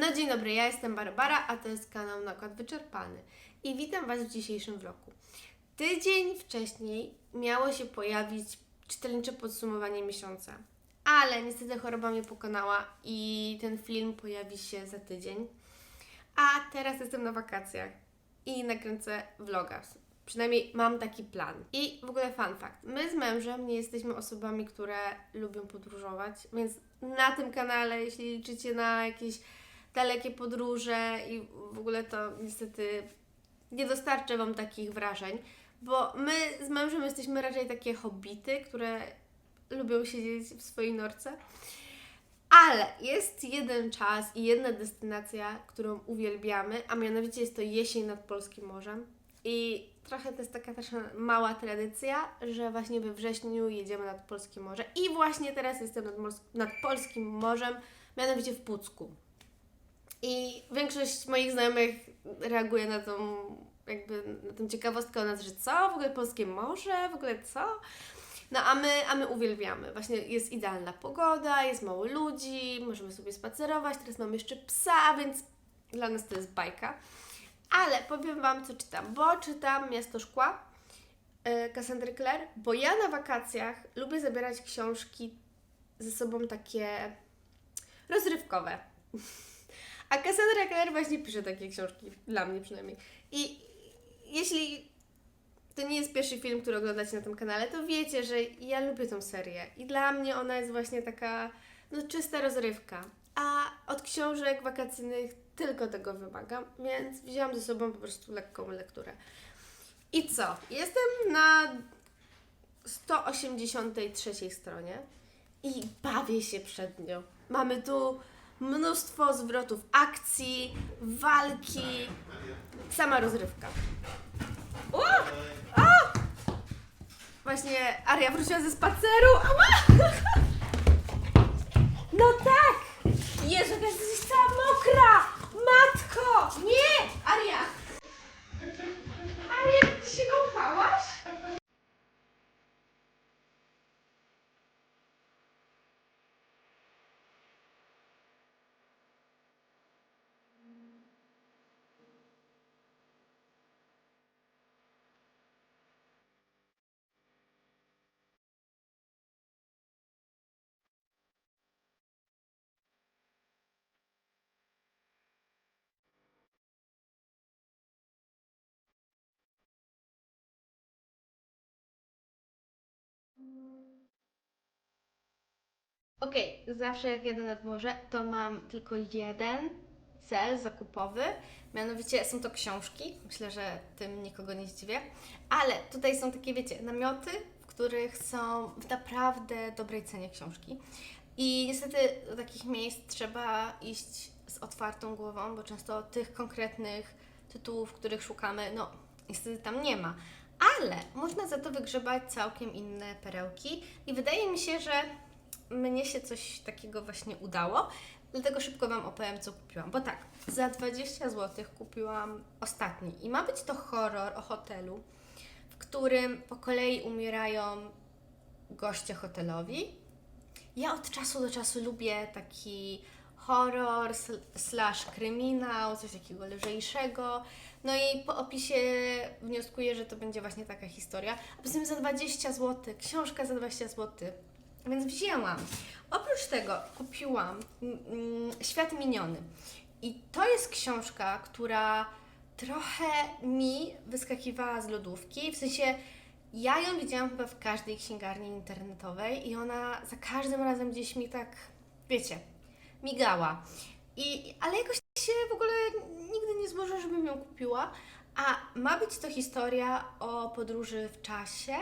No dzień dobry, ja jestem Barbara, a to jest kanał Nakład Wyczerpany. I witam Was w dzisiejszym vlogu. Tydzień wcześniej miało się pojawić czytelnicze podsumowanie miesiąca. Ale niestety choroba mnie pokonała i ten film pojawi się za tydzień. A teraz jestem na wakacjach i nakręcę vloga. Przynajmniej mam taki plan. I w ogóle fun fact. My z mężem nie jesteśmy osobami, które lubią podróżować, więc na tym kanale, jeśli liczycie na jakieś dalekie podróże i w ogóle to niestety nie dostarczę Wam takich wrażeń, bo my z mężem jesteśmy raczej takie hobbity, które lubią siedzieć w swojej norce. Ale jest jeden czas i jedna destynacja, którą uwielbiamy, a mianowicie jest to jesień nad Polskim Morzem. I trochę to jest taka też mała tradycja, że właśnie we wrześniu jedziemy nad Polskie Morze. I właśnie teraz jestem nad, nad Polskim Morzem, mianowicie w Pucku. I większość moich znajomych reaguje na tą, jakby na tą ciekawostkę o nas, że co, w ogóle Polskie Morze, w ogóle co? No a my, a my uwielbiamy. Właśnie jest idealna pogoda, jest mało ludzi, możemy sobie spacerować, teraz mamy jeszcze psa, więc dla nas to jest bajka. Ale powiem Wam, co czytam, bo czytam Miasto Szkła e, Cassandry Clare, bo ja na wakacjach lubię zabierać książki ze sobą takie rozrywkowe. A Cassandra Clare właśnie pisze takie książki, dla mnie przynajmniej. I jeśli to nie jest pierwszy film, który oglądacie na tym kanale, to wiecie, że ja lubię tą serię. I dla mnie ona jest właśnie taka, no czysta rozrywka. A od książek wakacyjnych tylko tego wymagam, więc wzięłam ze sobą po prostu lekką lekturę. I co? Jestem na 183 stronie i bawię się przed nią. Mamy tu mnóstwo zwrotów akcji, walki, sama rozrywka. O! O! Właśnie Aria wróciła ze spaceru. Ała! No tak! Jezu, jesteś cała mokra! Matko! Nie! Aria! Aria, ty się kąpałaś? Okej, zawsze jak jedę nad morze, to mam tylko jeden cel zakupowy, mianowicie są to książki. Myślę, że tym nikogo nie zdziwię. Ale tutaj są takie, wiecie, namioty, w których są w naprawdę dobrej cenie książki. I niestety do takich miejsc trzeba iść z otwartą głową, bo często tych konkretnych tytułów, których szukamy, no niestety tam nie ma. Ale można za to wygrzebać całkiem inne perełki i wydaje mi się, że mnie się coś takiego właśnie udało. Dlatego szybko Wam opowiem, co kupiłam. Bo tak, za 20 zł kupiłam ostatni. I ma być to horror o hotelu, w którym po kolei umierają goście hotelowi. Ja od czasu do czasu lubię taki horror sl- slash kryminał, coś takiego lżejszego. No i po opisie wnioskuję, że to będzie właśnie taka historia. A poza tym za 20 zł, książka za 20 zł. Więc wzięłam. Oprócz tego kupiłam mm, mm, Świat Miniony. I to jest książka, która trochę mi wyskakiwała z lodówki. W sensie ja ją widziałam chyba w każdej księgarni internetowej i ona za każdym razem gdzieś mi tak, wiecie, migała. I, ale jakoś się w ogóle nigdy nie złożyła, żebym ją kupiła. A ma być to historia o podróży w czasie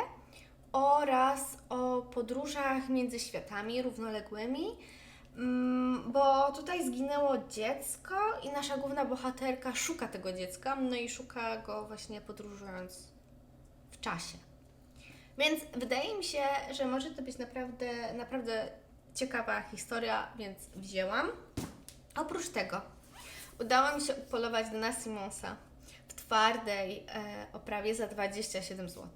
oraz o podróżach między światami równoległymi, mm, bo tutaj zginęło dziecko i nasza główna bohaterka szuka tego dziecka, no i szuka go właśnie podróżując w czasie. Więc wydaje mi się, że może to być naprawdę, naprawdę ciekawa historia, więc wzięłam. Oprócz tego udało mi się upolować Dana Simonsa w twardej e, oprawie za 27 zł.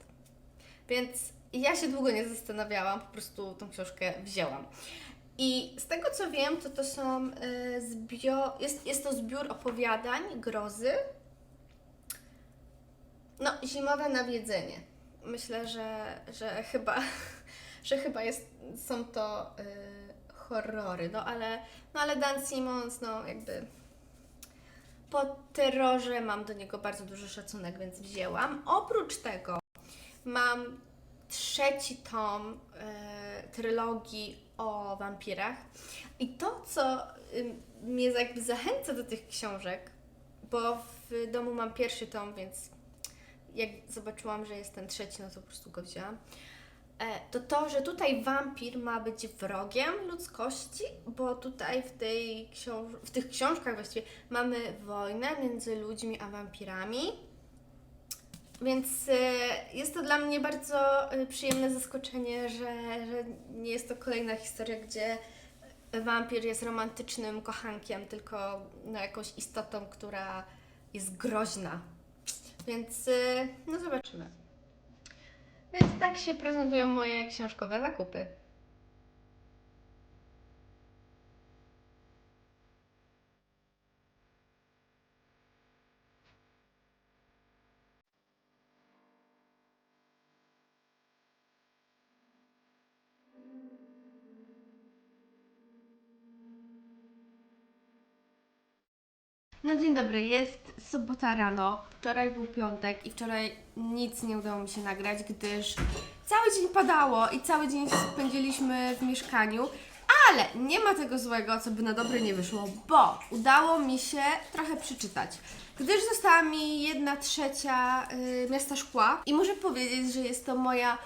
Więc ja się długo nie zastanawiałam, po prostu tą książkę wzięłam. I z tego co wiem, to to są y, zbio... jest, jest to zbiór opowiadań, grozy. No, zimowe nawiedzenie. Myślę, że, że chyba, że chyba jest, są to y, horrory, no ale, no ale Dan Simmons, no jakby po terrorze mam do niego bardzo duży szacunek, więc wzięłam. Oprócz tego mam trzeci tom e, trylogii o wampirach. I to, co ym, mnie jakby zachęca do tych książek, bo w domu mam pierwszy tom, więc jak zobaczyłam, że jest ten trzeci, no to po prostu go wzięłam. E, to to, że tutaj wampir ma być wrogiem ludzkości, bo tutaj w, tej książ- w tych książkach właściwie mamy wojnę między ludźmi a wampirami. Więc e, jest to dla mnie bardzo e, przyjemne zaskoczenie, że, że nie jest to kolejna historia, gdzie wampir jest romantycznym kochankiem, tylko no, jakąś istotą, która jest groźna. Więc no zobaczymy. Więc tak się prezentują moje książkowe zakupy. No dzień dobry, jest sobota rano, wczoraj był piątek i wczoraj nic nie udało mi się nagrać, gdyż cały dzień padało i cały dzień spędziliśmy w mieszkaniu, ale nie ma tego złego, co by na dobre nie wyszło, bo udało mi się trochę przeczytać. Gdyż została mi jedna trzecia y, miasta szkła i muszę powiedzieć, że jest to moja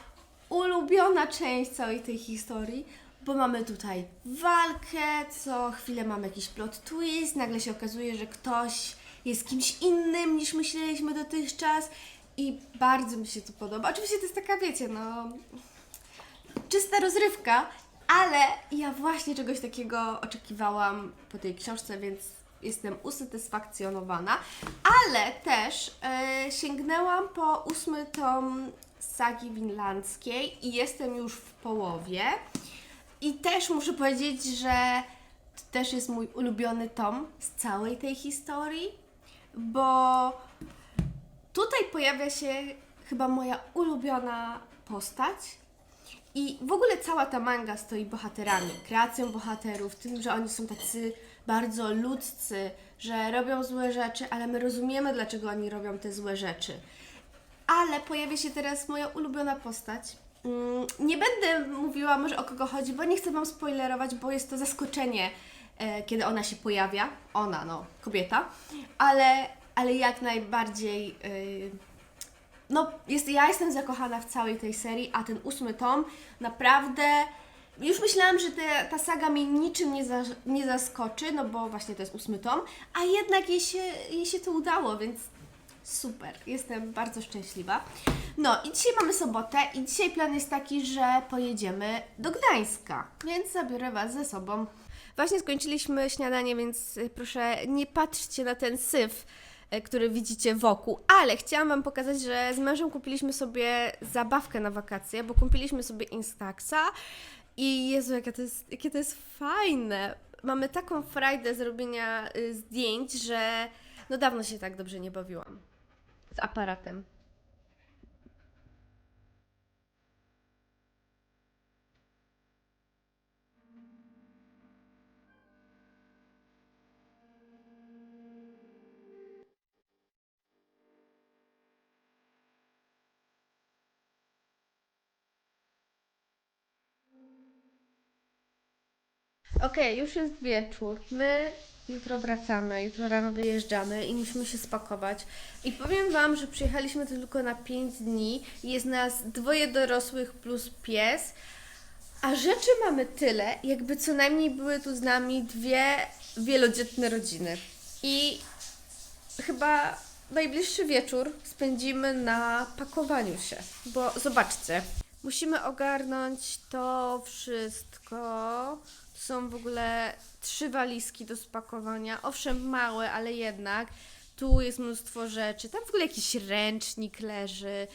ulubiona część całej tej historii, bo mamy tutaj walkę, co chwilę mamy jakiś plot twist, nagle się okazuje, że ktoś jest kimś innym niż myśleliśmy dotychczas i bardzo mi się to podoba. Oczywiście to jest taka, wiecie, no czysta rozrywka, ale ja właśnie czegoś takiego oczekiwałam po tej książce, więc jestem usatysfakcjonowana, ale też e, sięgnęłam po ósmy tom sagi winlandzkiej i jestem już w połowie. I też muszę powiedzieć, że to też jest mój ulubiony tom z całej tej historii, bo tutaj pojawia się chyba moja ulubiona postać. I w ogóle cała ta manga stoi bohaterami, kreacją bohaterów, tym, że oni są tacy bardzo ludzcy, że robią złe rzeczy, ale my rozumiemy, dlaczego oni robią te złe rzeczy. Ale pojawia się teraz moja ulubiona postać. Mm, Nie będę mówiła może o kogo chodzi, bo nie chcę Wam spoilerować, bo jest to zaskoczenie, e, kiedy ona się pojawia. Ona, no, kobieta. Ale, ale jak najbardziej. y, no, jest, ja jestem zakochana w całej tej serii, a ten ósmy tom naprawdę. Już myślałam, że te, ta saga mnie niczym nie, za, nie zaskoczy, no bo właśnie to jest ósmy tom, a jednak jej się, jej się to udało, więc super. Jestem bardzo szczęśliwa. No i dzisiaj mamy sobotę i dzisiaj plan jest taki, że pojedziemy do Gdańska, więc zabiorę Was ze sobą. Właśnie skończyliśmy śniadanie, więc y, proszę nie patrzcie na ten syf, y, który widzicie wokół, ale chciałam Wam pokazać, że z mężem kupiliśmy sobie zabawkę na wakacje, bo kupiliśmy sobie Instaxa i Jezu, jakie to jest, jakie to jest fajne. Mamy taką frajdę zrobienia y, zdjęć, że no dawno się tak dobrze nie bawiłam z aparatem. Okej, już jest wieczór. My jutro wracamy, jutro rano wyjeżdżamy i musimy się spakować. I powiem Wam, że przyjechaliśmy tylko na 5 dni jest nas dwoje dorosłych plus pies, a rzeczy mamy tyle, jakby co najmniej były tu z nami dwie wielodzietne rodziny. I chyba najbliższy wieczór spędzimy na pakowaniu się, bo zobaczcie, musimy ogarnąć to wszystko. To są w ogóle trzy walizki do spakowania, owszem małe, ale jednak. Tu jest mnóstwo rzeczy, tam w ogóle jakiś ręcznik leży,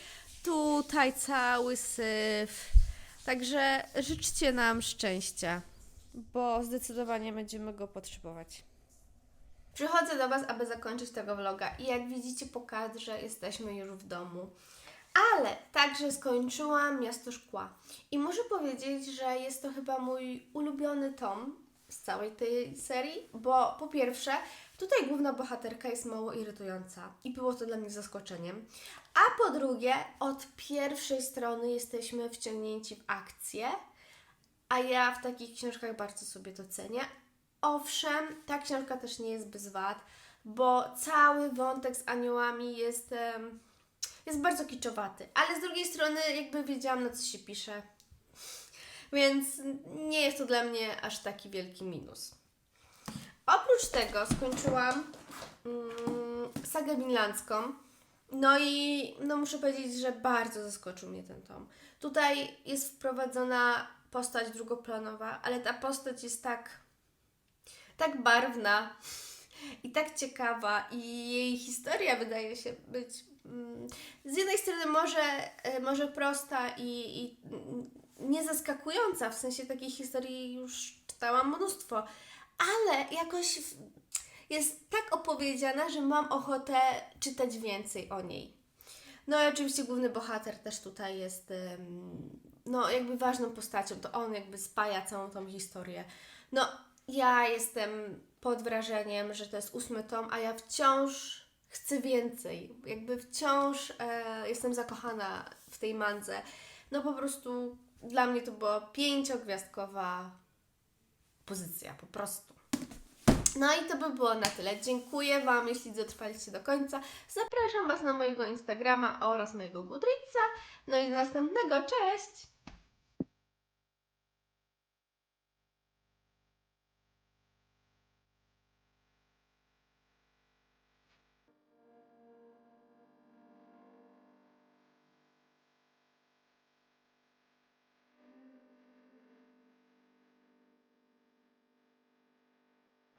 tutaj cały syf. Także życzcie nam szczęścia. bo zdecydowanie będziemy go potrzebować. Przychodzę do Was, aby zakończyć tego vloga i jak widzicie po kadrze jesteśmy już w domu. Ale także skończyłam Miasto Szkła. I muszę powiedzieć, że jest to chyba mój ulubiony tom z całej tej serii, bo po pierwsze, tutaj główna bohaterka jest mało irytująca i było to dla mnie zaskoczeniem. A po drugie, od pierwszej strony jesteśmy wciągnięci w akcję, a ja w takich książkach bardzo sobie to cenię. Owszem, ta książka też nie jest bez wad, bo cały wątek z aniołami jest, em, jest bardzo kiczowaty, ale z drugiej strony jakby wiedziałam na co się pisze, więc nie jest to dla mnie aż taki wielki minus. Oprócz tego skończyłam mm, sagę winlandzką. No i no muszę powiedzieć, że bardzo zaskoczył mnie ten tom. Tutaj jest wprowadzona postać drugoplanowa, ale ta postać jest tak tak barwna i tak ciekawa i jej historia wydaje się być mm, z jednej strony może, e, może prosta i, i mm, niezaskakująca, w sensie takiej historii już czytałam mnóstwo, ale jakoś jest tak opowiedziana, że mam ochotę czytać więcej o niej. No i oczywiście główny bohater też tutaj jest no jakby ważną postacią, to on jakby spaja całą tą historię. No ja jestem pod wrażeniem, że to jest ósmy tom, a ja wciąż chcę więcej. Jakby wciąż e, jestem zakochana w tej mandze. No po prostu dla mnie to była pięciogwiazdkowa pozycja, po prostu. No i to by było na tyle. Dziękuję Wam, jeśli dotrwaliście do końca. Zapraszam Was na mojego Instagrama oraz mojego Goodreadsa. No i do następnego. Cześć!